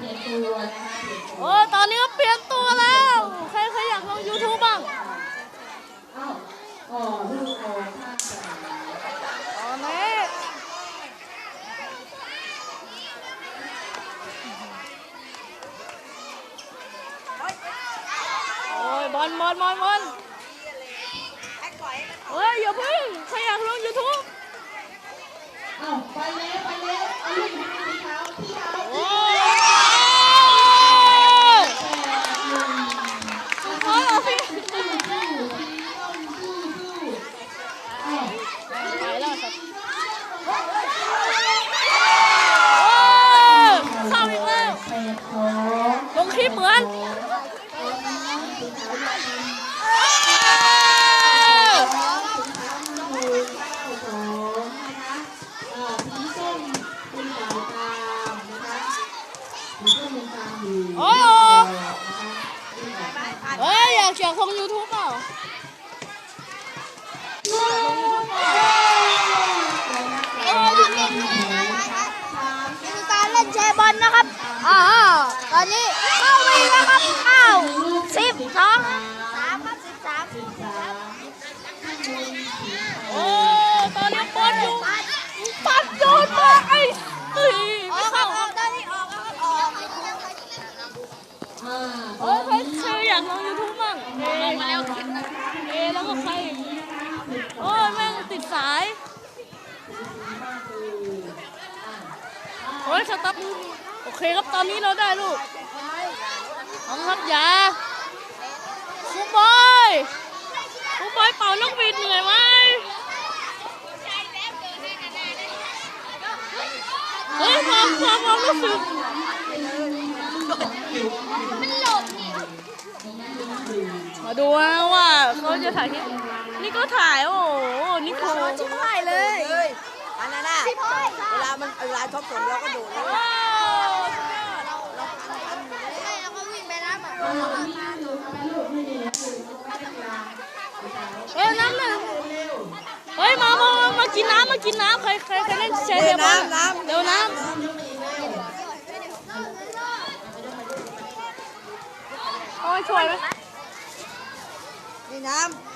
เปลี่ยนตัวนะคะเปลี่ยนตัวโอ้ตอนนี้ก็เปลี่ยนตัวแล้ว ใครใครอยากลง YouTube บ้างเอ้าอ๋อลูกโอ่งท่าสนามตอนนี้โอ้ยบอลบอลบอลบอลเฮ้ยอย่าเพิ่งใครอยากลง YouTube เอ้าไปแล้วไปแล้วเอาลูกมาที่เท้าที่เท้า โอ้ แปดหนึ่ง ยเอาสิ สู้สู้สู้สู้สู้เอ้า ไปแล้วครับโอ้ยเข้าอีกแล้ว แปดสอง ลงคลิปเหมือน โอ้ยเฮ้ยอยากอยากลง YouTube เปล่าโอ้ยคือการเล่นแชร์บอลนะครับ อ่าตอนนี้ากลง YouTube บ้างเอมาแล้วเอแล้วก็ใครอีกโอ้ยแม่งติดสายโอ้ยสต๊อปโอเคครับตอนนี้เราได้ลูกน้องครับยาครูบอยครูบอยเป่านกหวีดเหนื่อยไหมเฮ้ยความความความรู้สึก มันหลบนี่มาดูนะว่าเขาจะถ่ายคลิปนี่ก็ถ่ายโอ้โหนี่โคชิบหายเลยอันนั้นน่ะพี่พ่อยเวลามันเวลาท็อปสนเราก็โดดเลยว้าวสุดยอดไม่แล้วก็วิ่งไปน้ำอะเฮ้ยน้ำหนึ่งเฮ้ยมามามามากินน้ำมากินน้ำใครใครใครเล่นแชร์เทปบ้าง น้ำน้ำ เร็วน้ำโอ้ย ช่วยไหมนี่น้ำ